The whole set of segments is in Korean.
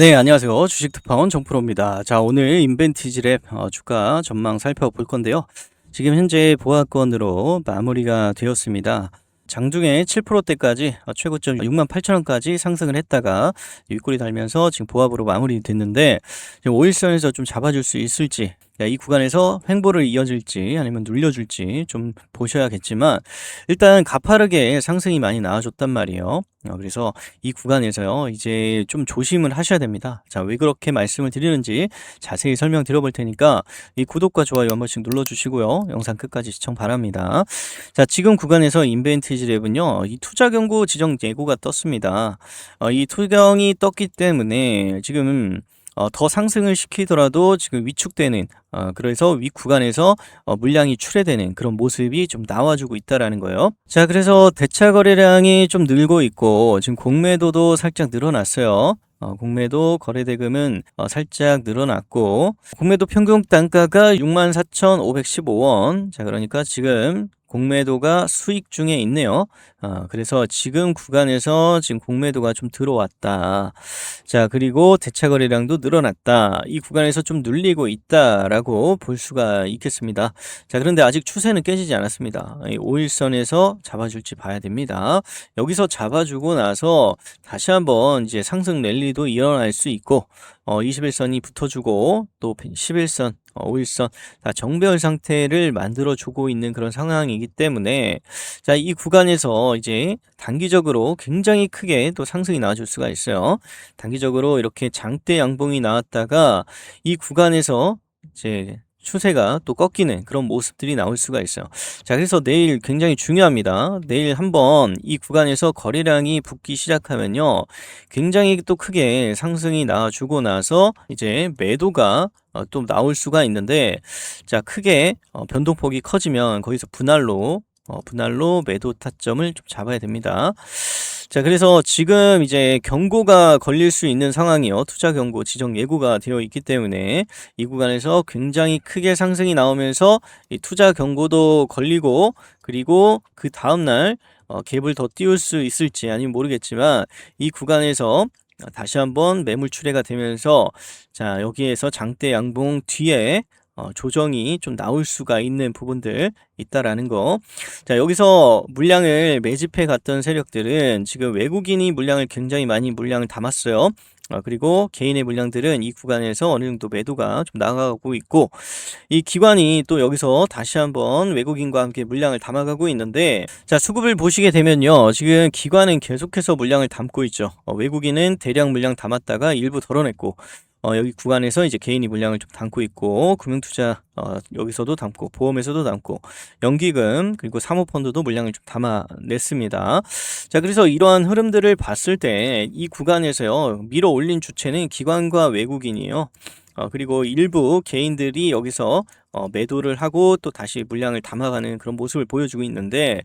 네, 안녕하세요. 주식 특파원 정프로입니다. 자, 오늘 인벤티지랩 어, 주가 전망 살펴볼 건데요. 지금 현재 보합권으로 마무리가 되었습니다. 장중에 7%대까지 어, 최고점 6만 8천 원까지 상승을 했다가 윗골이 달면서 지금 보합으로 마무리됐는데 지금 5일선에서 좀 잡아줄 수 있을지 이 구간에서 횡보를 이어질지 아니면 눌려줄지 좀 보셔야겠지만 일단 가파르게 상승이 많이 나와줬단 말이에요. 어, 그래서 이 구간에서요 이제 좀 조심을 하셔야 됩니다. 자 왜 그렇게 말씀을 드리는지 자세히 설명 드려볼 테니까 이 구독과 좋아요 한 번씩 눌러주시고요. 영상 끝까지 시청 바랍니다. 자 지금 구간에서 인벤티지 랩은요 이 투자 경고 지정 예고가 떴습니다. 어, 이 투경이 떴기 때문에 지금 어, 더 상승을 시키더라도 지금 위축되는 어, 그래서 윗 구간에서 어, 물량이 출회되는 그런 모습이 좀 나와주고 있다라는 거예요. 자, 그래서 대차 거래량이 좀 늘고 있고 지금 공매도도 살짝 늘어났어요. 어, 공매도 거래 대금은 어, 살짝 늘어났고 공매도 평균 단가가 64,515원. 자, 그러니까 지금 공매도가 수익 중에 있네요. 어, 그래서 지금 구간에서 지금 공매도가 좀 들어왔다. 자, 그리고 대차 거래량도 늘어났다. 이 구간에서 좀 눌리고 있다라고 볼 수가 있겠습니다. 자, 그런데 아직 추세는 깨지지 않았습니다. 5일선에서 잡아줄지 봐야 됩니다. 여기서 잡아주고 나서 다시 한번 이제 상승 랠리도 일어날 수 있고 어, 21선이 붙어주고 또 11선, 어, 5일선 다 정배열 상태를 만들어주고 있는 그런 상황이기 때문에 자, 이 구간에서 이제 단기적으로 굉장히 크게 또 상승이 나와줄 수가 있어요. 단기적으로 이렇게 장대 양봉이 나왔다가 이 구간에서 이제 추세가 또 꺾이는 그런 모습들이 나올 수가 있어요. 자, 그래서 내일 굉장히 중요합니다. 내일 한번 이 구간에서 거래량이 붙기 시작하면요. 굉장히 또 크게 상승이 나와주고 나서 이제 매도가 어, 또 나올 수가 있는데 자, 크게 어, 변동폭이 커지면 거기서 분할로 어, 분할로 매도 타점을 좀 잡아야 됩니다. 자, 그래서 지금 이제 경고가 걸릴 수 있는 상황이요. 투자 경고 지정 예고가 되어 있기 때문에 이 구간에서 굉장히 크게 상승이 나오면서 이 투자 경고도 걸리고 그리고 그 다음날 어, 갭을 더 띄울 수 있을지 아니면 모르겠지만 이 구간에서 다시 한번 매물 출회가 되면서 자 여기에서 장대 양봉 뒤에 어, 조정이 좀 나올 수가 있는 부분들 있다라는 거. 자, 여기서 물량을 매집해 갔던 세력들은 지금 외국인이 물량을 굉장히 많이 물량을 담았어요. 어, 그리고 개인의 물량들은 이 구간에서 어느 정도 매도가 좀 나가고 있고 이 기관이 또 여기서 다시 한번 외국인과 함께 물량을 담아가고 있는데 자 수급을 보시게 되면요 지금 기관은 계속해서 물량을 담고 있죠 어, 외국인은 대량 물량 담았다가 일부 덜어냈고 어, 여기 구간에서 이제 개인이 물량을 좀 담고 있고 금융투자 어, 여기서도 담고 보험에서도 담고 연기금 그리고 사모펀드도 물량을 좀 담아냈습니다. 자 그래서 이러한 흐름들을 봤을 때 이 구간에서요 밀어 올린 주체는 기관과 외국인이에요. 어, 그리고 일부 개인들이 여기서 어, 매도를 하고 또 다시 물량을 담아가는 그런 모습을 보여주고 있는데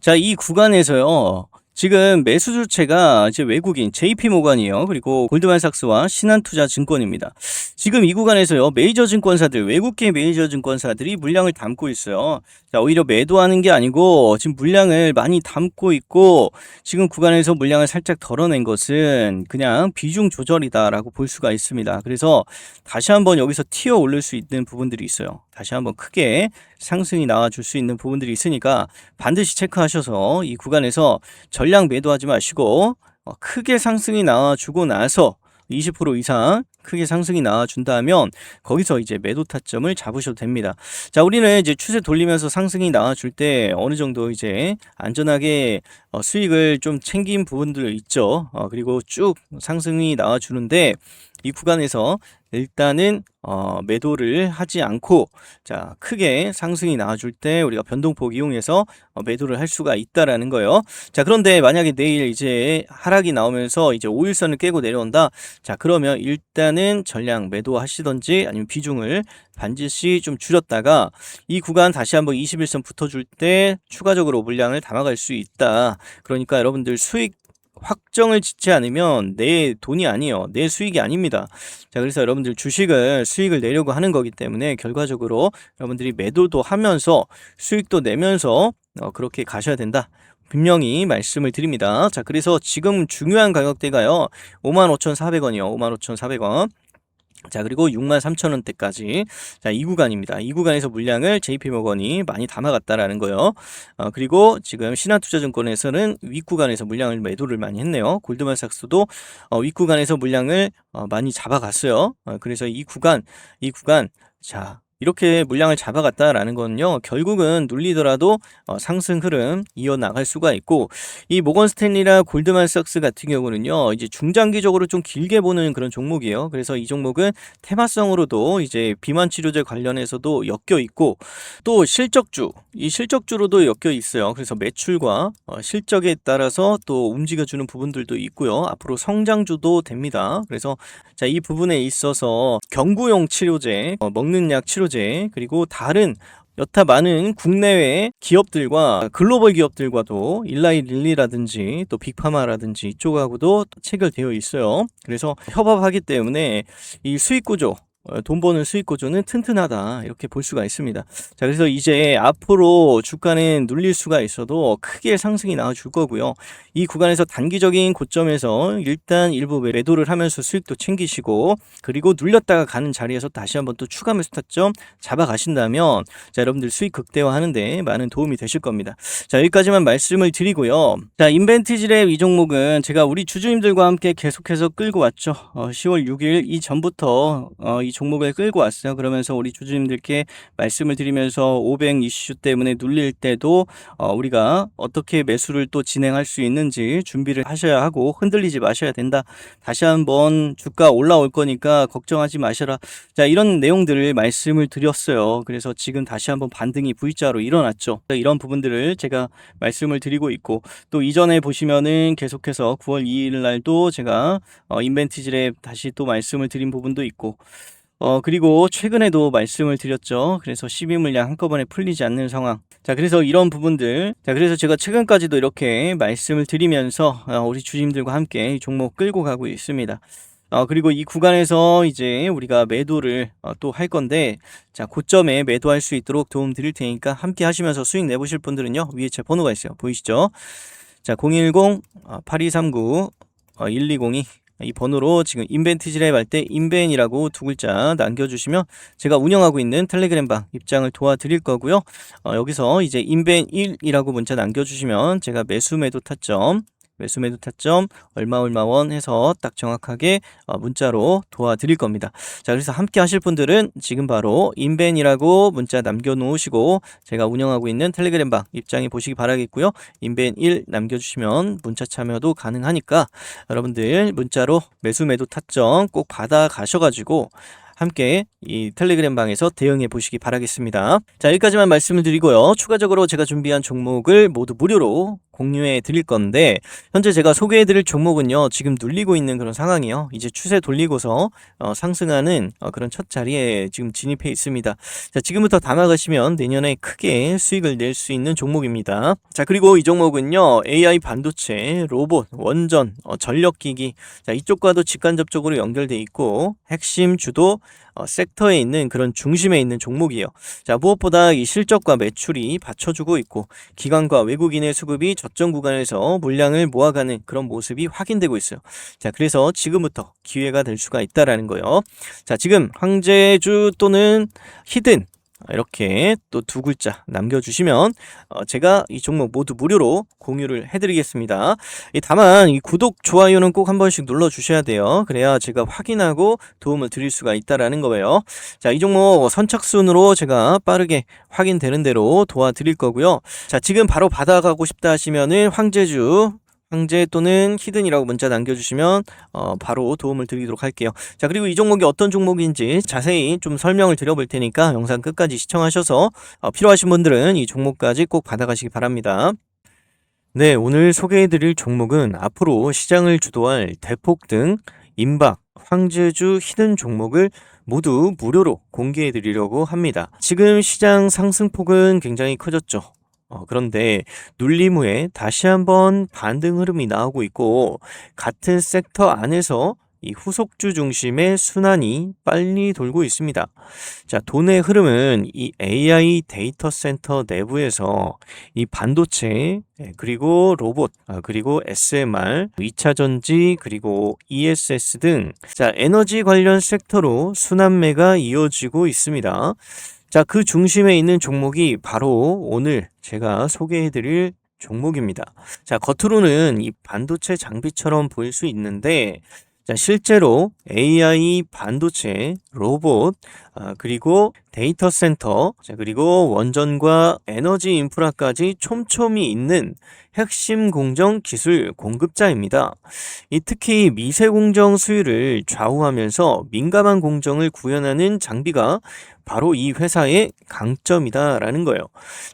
자 이 구간에서요 지금 매수 주체가 이제 외국인 JP 모건이요. 그리고 골드만삭스와 신한투자증권입니다. 지금 이 구간에서요. 메이저 증권사들, 외국계 메이저 증권사들이 물량을 담고 있어요. 자, 오히려 매도하는 게 아니고 지금 물량을 많이 담고 있고 지금 구간에서 물량을 살짝 덜어낸 것은 그냥 비중 조절이다라고 볼 수가 있습니다. 그래서 다시 한번 여기서 튀어 오를 수 있는 부분들이 있어요. 다시 한번 크게 상승이 나와줄 수 있는 부분들이 있으니까 반드시 체크하셔서 이 구간에서 전량 매도하지 마시고 어, 크게 상승이 나와주고 나서 20% 이상 크게 상승이 나와준다면 거기서 이제 매도 타점을 잡으셔도 됩니다. 자, 우리는 이제 추세 돌리면서 상승이 나와줄 때 어느 정도 이제 안전하게 어, 수익을 좀 챙긴 부분들 있죠. 어, 그리고 쭉 상승이 나와주는데 이 구간에서 일단은 어, 매도를 하지 않고 자 크게 상승이 나와줄 때 우리가 변동폭 이용해서 어, 매도를 할 수가 있다라는 거예요. 자 그런데 만약에 내일 이제 하락이 나오면서 이제 5일선을 깨고 내려온다. 자 그러면 일단은 전량 매도하시던지 아니면 비중을 반드시 좀 줄였다가 이 구간 다시 한번 21선 붙어줄 때 추가적으로 물량을 담아갈 수 있다. 그러니까 여러분들 수익 확정을 짓지 않으면 내 돈이 아니에요. 내 수익이 아닙니다. 자, 그래서 여러분들 주식을 수익을 내려고 하는 거기 때문에 결과적으로 여러분들이 매도도 하면서 수익도 내면서 어, 그렇게 가셔야 된다. 분명히 말씀을 드립니다. 자, 그래서 지금 중요한 가격대가요. 55,400원이요. 55,400원. 자, 그리고 63,000원대까지. 자, 이 구간입니다. 이 구간에서 물량을 JP모건이 많이 담아갔다라는 거요. 어, 그리고 지금 신한투자증권에서는 윗구간에서 물량을 매도를 많이 했네요. 골드만삭스도 어, 윗구간에서 물량을 어, 많이 잡아갔어요. 어, 그래서 이 구간, 이 구간, 자, 이렇게 물량을 잡아갔다라는 건요, 결국은 눌리더라도 어, 상승 흐름 이어나갈 수가 있고, 이 모건 스탠리나 골드만삭스 같은 경우는요, 이제 중장기적으로 좀 길게 보는 그런 종목이에요. 그래서 이 종목은 테마성으로도 이제 비만 치료제 관련해서도 엮여 있고, 또 실적주, 이 실적주로도 엮여 있어요. 그래서 매출과 어, 실적에 따라서 또 움직여주는 부분들도 있고요. 앞으로 성장주도 됩니다. 그래서 자, 이 부분에 있어서 경구용 치료제, 어, 먹는 약 치료제, 그리고 다른 여타 많은 국내외 기업들과 글로벌 기업들과도 일라이 릴리라든지 또 빅파마라든지 이쪽하고도 체결되어 있어요. 그래서 협업하기 때문에 이 수익 구조 어, 돈 버는 수익 구조는 튼튼하다 이렇게 볼 수가 있습니다. 자 그래서 이제 앞으로 주가는 눌릴 수가 있어도 크게 상승이 나와줄 거고요. 이 구간에서 단기적인 고점에서 일단 일부 매도를 하면서 수익도 챙기시고 그리고 눌렸다가 가는 자리에서 다시 한번 또 추가 매수 타점 잡아 가신다면 자 여러분들 수익 극대화하는데 많은 도움이 되실 겁니다. 자 여기까지만 말씀을 드리고요. 자 인벤티지랩 이 종목은 제가 우리 주주님들과 함께 계속해서 끌고 왔죠. 어, 10월 6일 이 전부터 어, 이 종목을 끌고 왔어요. 그러면서 우리 주주님들께 말씀을 드리면서 500 이슈 때문에 눌릴 때도 어, 우리가 어떻게 매수를 또 진행할 수 있는지 준비를 하셔야 하고 흔들리지 마셔야 된다. 다시 한번 주가 올라올 거니까 걱정하지 마셔라. 자, 이런 내용들을 말씀을 드렸어요. 그래서 지금 다시 한번 반등이 V자로 일어났죠. 이런 부분들을 제가 말씀을 드리고 있고 또 이전에 보시면은 계속해서 9월 2일 날도 제가 어, 인벤티지랩 다시 또 말씀을 드린 부분도 있고 어, 그리고 최근에도 말씀을 드렸죠. 그래서 12 물량 한꺼번에 풀리지 않는 상황. 자, 그래서 이런 부분들. 자, 그래서 제가 최근까지도 이렇게 말씀을 드리면서 어, 우리 주님들과 함께 이 종목 끌고 가고 있습니다. 어, 그리고 이 구간에서 이제 우리가 매도를 어, 또할 건데, 자, 고점에 매도할 수 있도록 도움 드릴 테니까 함께 하시면서 수익 내보실 분들은요, 위에 제 번호가 있어요. 보이시죠? 자, 010-8239-1202. 이 번호로 지금 인벤티지랩 할 때 인벤이라고 두 글자 남겨주시면 제가 운영하고 있는 텔레그램방 입장을 도와드릴 거고요. 어, 여기서 이제 인벤 1이라고 문자 남겨주시면 제가 매수 매도 타점 매수 매도 타점 얼마 얼마 원 해서 딱 정확하게 어, 문자로 도와드릴 겁니다. 자 그래서 함께 하실 분들은 지금 바로 인벤이라고 문자 남겨놓으시고 제가 운영하고 있는 텔레그램 방 입장해 보시기 바라겠고요. 인벤 1 남겨주시면 문자 참여도 가능하니까 여러분들 문자로 매수 매도 타점 꼭 받아 가셔가지고 함께 이 텔레그램 방에서 대응해 보시기 바라겠습니다. 자, 여기까지만 말씀을 드리고요. 추가적으로 제가 준비한 종목을 모두 무료로 공유해 드릴 건데 현재 제가 소개해 드릴 종목은요. 지금 눌리고 있는 그런 상황이요. 이제 추세 돌리고서 어, 상승하는 어, 그런 첫 자리에 지금 진입해 있습니다. 자, 지금부터 담아가시면 내년에 크게 수익을 낼 수 있는 종목입니다. 자, 그리고 이 종목은요. AI 반도체, 로봇, 원전, 어, 전력기기 자, 이쪽과도 직간접적으로 연결돼 있고 핵심 주도 어, 섹터에 있는 그런 중심에 있는 종목이에요. 자, 무엇보다 이 실적과 매출이 받쳐주고 있고 기관과 외국인의 수급이 저점 구간에서 물량을 모아가는 그런 모습이 확인되고 있어요. 자, 그래서 지금부터 기회가 될 수가 있다라는 거예요. 자, 지금 황제주 또는 히든 이렇게 또 두 글자 남겨주시면 어, 제가 이 종목 모두 무료로 공유를 해드리겠습니다. 다만 이 구독, 좋아요는 꼭 한 번씩 눌러주셔야 돼요. 그래야 제가 확인하고 도움을 드릴 수가 있다라는 거예요. 자, 이 종목 선착순으로 제가 빠르게 확인되는 대로 도와드릴 거고요. 자, 지금 바로 받아가고 싶다 하시면은 황제주 황제 또는 히든이라고 문자 남겨주시면 어, 바로 도움을 드리도록 할게요. 자 그리고 이 종목이 어떤 종목인지 자세히 좀 설명을 드려볼 테니까 영상 끝까지 시청하셔서 어, 필요하신 분들은 이 종목까지 꼭 받아가시기 바랍니다. 네 오늘 소개해드릴 종목은 앞으로 시장을 주도할 대폭 등 임박, 황제주 히든 종목을 모두 무료로 공개해 드리려고 합니다. 지금 시장 상승폭은 굉장히 커졌죠. 어, 그런데 눌림 후에 다시 한번 반등 흐름이 나오고 있고 같은 섹터 안에서 이 후속주 중심의 순환이 빨리 돌고 있습니다. 자, 돈의 흐름은 이 AI 데이터 센터 내부에서 이 반도체, 예, 그리고 로봇, 아, 그리고 SMR, 2차 전지, 그리고 ESS 등, 자, 에너지 관련 섹터로 순환매가 이어지고 있습니다. 자, 그 중심에 있는 종목이 바로 오늘 제가 소개해드릴 종목입니다. 자, 겉으로는 이 반도체 장비처럼 보일 수 있는데, 자, 실제로 AI 반도체, 로봇, 아, 그리고 데이터 센터, 자, 그리고 원전과 에너지 인프라까지 촘촘히 있는 핵심 공정 기술 공급자입니다. 이 특히 미세 공정 수율을 좌우하면서 민감한 공정을 구현하는 장비가 바로 이 회사의 강점이다라는 거예요.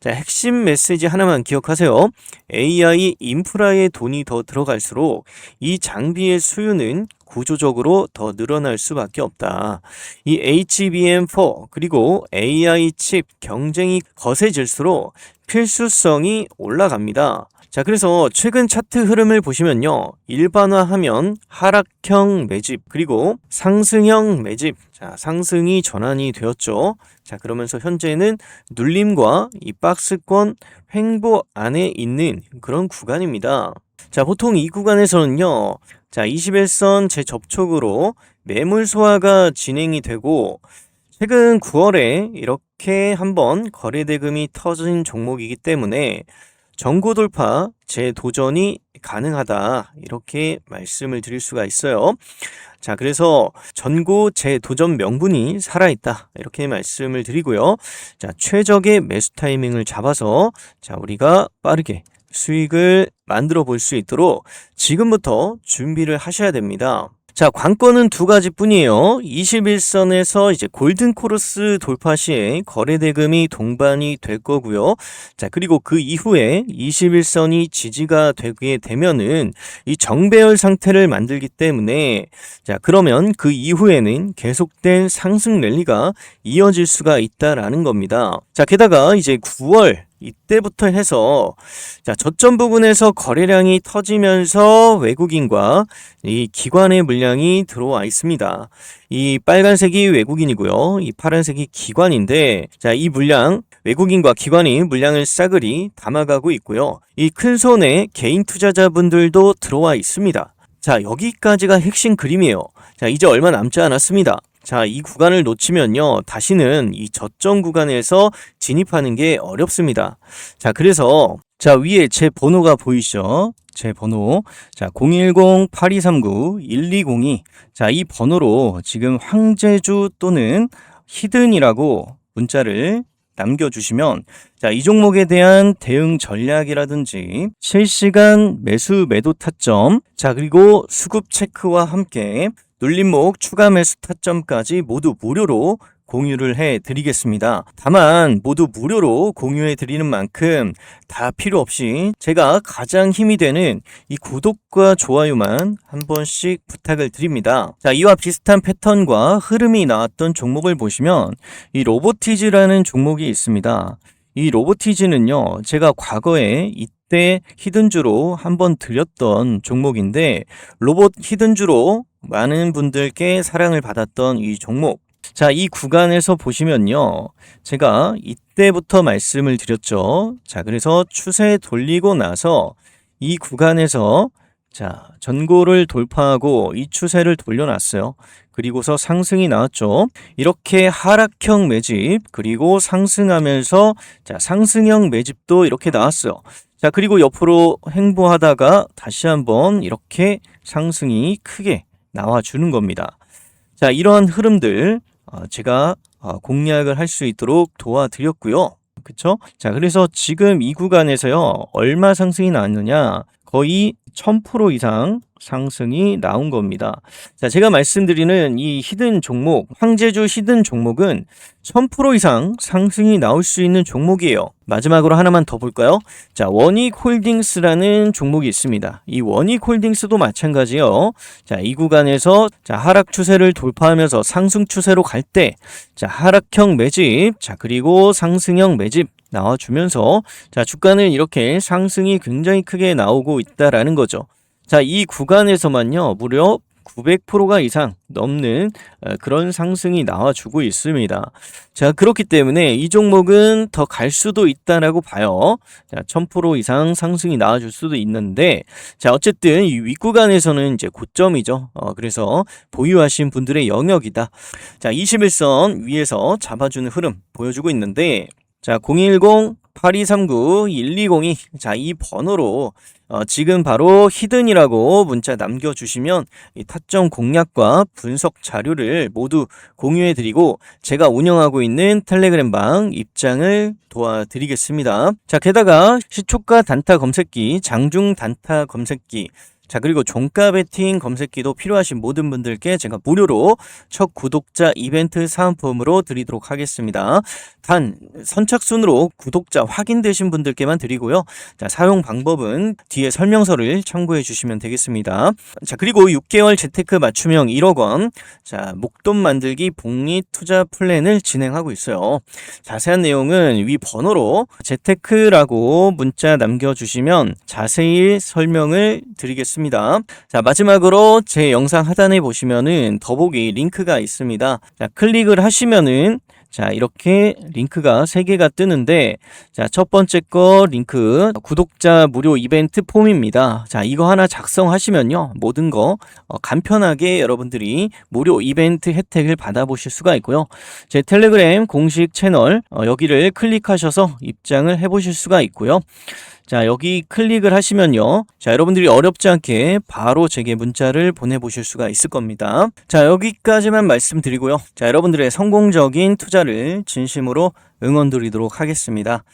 자, 핵심 메시지 하나만 기억하세요. AI 인프라에 돈이 더 들어갈수록 이 장비의 수요는 구조적으로 더 늘어날 수밖에 없다. 이 HBM4 그리고 AI 칩 경쟁이 거세질수록 필수성이 올라갑니다. 자, 그래서 최근 차트 흐름을 보시면요. 일반화하면 하락형 매집, 그리고 상승형 매집. 자, 상승이 전환이 되었죠. 자, 그러면서 현재는 눌림과 이 박스권 횡보 안에 있는 그런 구간입니다. 자, 보통 이 구간에서는요. 자, 21선 재접촉으로 매물 소화가 진행이 되고 최근 9월에 이렇게 한번 거래 대금이 터진 종목이기 때문에 전고 돌파 재도전이 가능하다 이렇게 말씀을 드릴 수가 있어요. 자, 그래서 전고 재도전 명분이 살아있다 이렇게 말씀을 드리고요. 자, 최적의 매수 타이밍을 잡아서 자, 우리가 빠르게 수익을 만들어 볼 수 있도록 지금부터 준비를 하셔야 됩니다. 자, 관건은 두 가지 뿐이에요. 21선에서 이제 골든 코러스 돌파 시에 거래 대금이 동반이 될 거고요. 자, 그리고 그 이후에 21선이 지지가 되게 되면은 이 정배열 상태를 만들기 때문에 자, 그러면 그 이후에는 계속된 상승 랠리가 이어질 수가 있다라는 겁니다. 자, 게다가 이제 9월 이때부터 해서 자 저점 부분에서 거래량이 터지면서 외국인과 이 기관의 물량이 들어와 있습니다. 이 빨간색이 외국인이고요. 이 파란색이 기관인데 자 이 물량 외국인과 기관이 물량을 싸그리 담아가고 있고요. 이 큰 손에 개인 투자자분들도 들어와 있습니다. 자 여기까지가 핵심 그림이에요. 자 이제 얼마 남지 않았습니다. 자, 이 구간을 놓치면요. 다시는 이 저점 구간에서 진입하는 게 어렵습니다. 자, 그래서 자, 위에 제 번호가 보이시죠? 제 번호. 자, 010-8239-1202. 자, 이 번호로 지금 황제주 또는 히든이라고 문자를 남겨주시면 자, 이 종목에 대한 대응 전략이라든지 실시간 매수 매도 타점 자, 그리고 수급 체크와 함께 눌림목 추가 매수 타점까지 모두 무료로 공유를 해 드리겠습니다. 다만 모두 무료로 공유해 드리는 만큼 다 필요 없이 제가 가장 힘이 되는 이 구독과 좋아요만 한 번씩 부탁을 드립니다. 자, 이와 비슷한 패턴과 흐름이 나왔던 종목을 보시면 이 로보티즈라는 종목이 있습니다. 이 로보티즈는요, 제가 과거에 이때 히든주로 한번 드렸던 종목인데, 로봇 히든주로 많은 분들께 사랑을 받았던 이 종목. 자, 이 구간에서 보시면요. 제가 이때부터 말씀을 드렸죠. 자, 그래서 추세 돌리고 나서 이 구간에서 자, 전고를 돌파하고 이 추세를 돌려놨어요. 그리고서 상승이 나왔죠. 이렇게 하락형 매집, 그리고 상승하면서 자, 상승형 매집도 이렇게 나왔어요. 자, 그리고 옆으로 행보하다가 다시 한번 이렇게 상승이 크게 나와주는 겁니다. 자, 이러한 흐름들 어, 제가 어, 공략을 할 수 있도록 도와드렸고요. 그쵸? 자, 그래서 지금 이 구간에서요, 얼마 상승이 나왔느냐? 거의 1000% 이상 상승이 나온 겁니다. 자, 제가 말씀드리는 이 히든 종목, 황제주 히든 종목은 1000% 이상 상승이 나올 수 있는 종목이에요. 마지막으로 하나만 더 볼까요? 자, 원익 홀딩스라는 종목이 있습니다. 이 원익 홀딩스도 마찬가지요. 자, 이 구간에서 자, 하락 추세를 돌파하면서 상승 추세로 갈 때, 자, 하락형 매집, 자, 그리고 상승형 매집 나와주면서 자, 주가는 이렇게 상승이 굉장히 크게 나오고 있다라는 거죠. 자, 이 구간에서만요, 무려 900%가 이상 넘는 어, 그런 상승이 나와주고 있습니다. 자, 그렇기 때문에 이 종목은 더 갈 수도 있다라고 봐요. 자, 1000% 이상 상승이 나와줄 수도 있는데, 자, 어쨌든 이 윗구간에서는 이제 고점이죠. 어, 그래서 보유하신 분들의 영역이다. 자, 21선 위에서 잡아주는 흐름 보여주고 있는데, 자, 010-8239-1202. 자, 이 번호로 어, 지금 바로 히든이라고 문자 남겨주시면 이 타점 공략과 분석 자료를 모두 공유해드리고 제가 운영하고 있는 텔레그램 방 입장을 도와드리겠습니다. 자, 게다가 시초가 단타 검색기, 장중 단타 검색기, 자, 그리고 종가 베팅 검색기도 필요하신 모든 분들께 제가 무료로 첫 구독자 이벤트 사은품으로 드리도록 하겠습니다. 단, 선착순으로 구독자 확인되신 분들께만 드리고요. 자, 사용 방법은 뒤에 설명서를 참고해 주시면 되겠습니다. 자, 그리고 6개월 재테크 맞춤형 1억 원, 자, 목돈 만들기 복리 투자 플랜을 진행하고 있어요. 자세한 내용은 위 번호로 재테크라고 문자 남겨주시면 자세히 설명을 드리겠습니다. 자, 마지막으로 제 영상 하단에 보시면은 더보기 링크가 있습니다. 자, 클릭을 하시면은 자, 이렇게 링크가 3개가 뜨는데, 자, 첫 번째 거 링크, 구독자 무료 이벤트 폼입니다. 자, 이거 하나 작성하시면요, 모든 거 어, 간편하게 여러분들이 무료 이벤트 혜택을 받아보실 수가 있고요. 제 텔레그램 공식 채널, 어, 여기를 클릭하셔서 입장을 해보실 수가 있고요. 자, 여기 클릭을 하시면요. 자, 여러분들이 어렵지 않게 바로 제게 문자를 보내보실 수가 있을 겁니다. 자, 여기까지만 말씀드리고요. 자, 여러분들의 성공적인 투자를 진심으로 응원 드리도록 하겠습니다.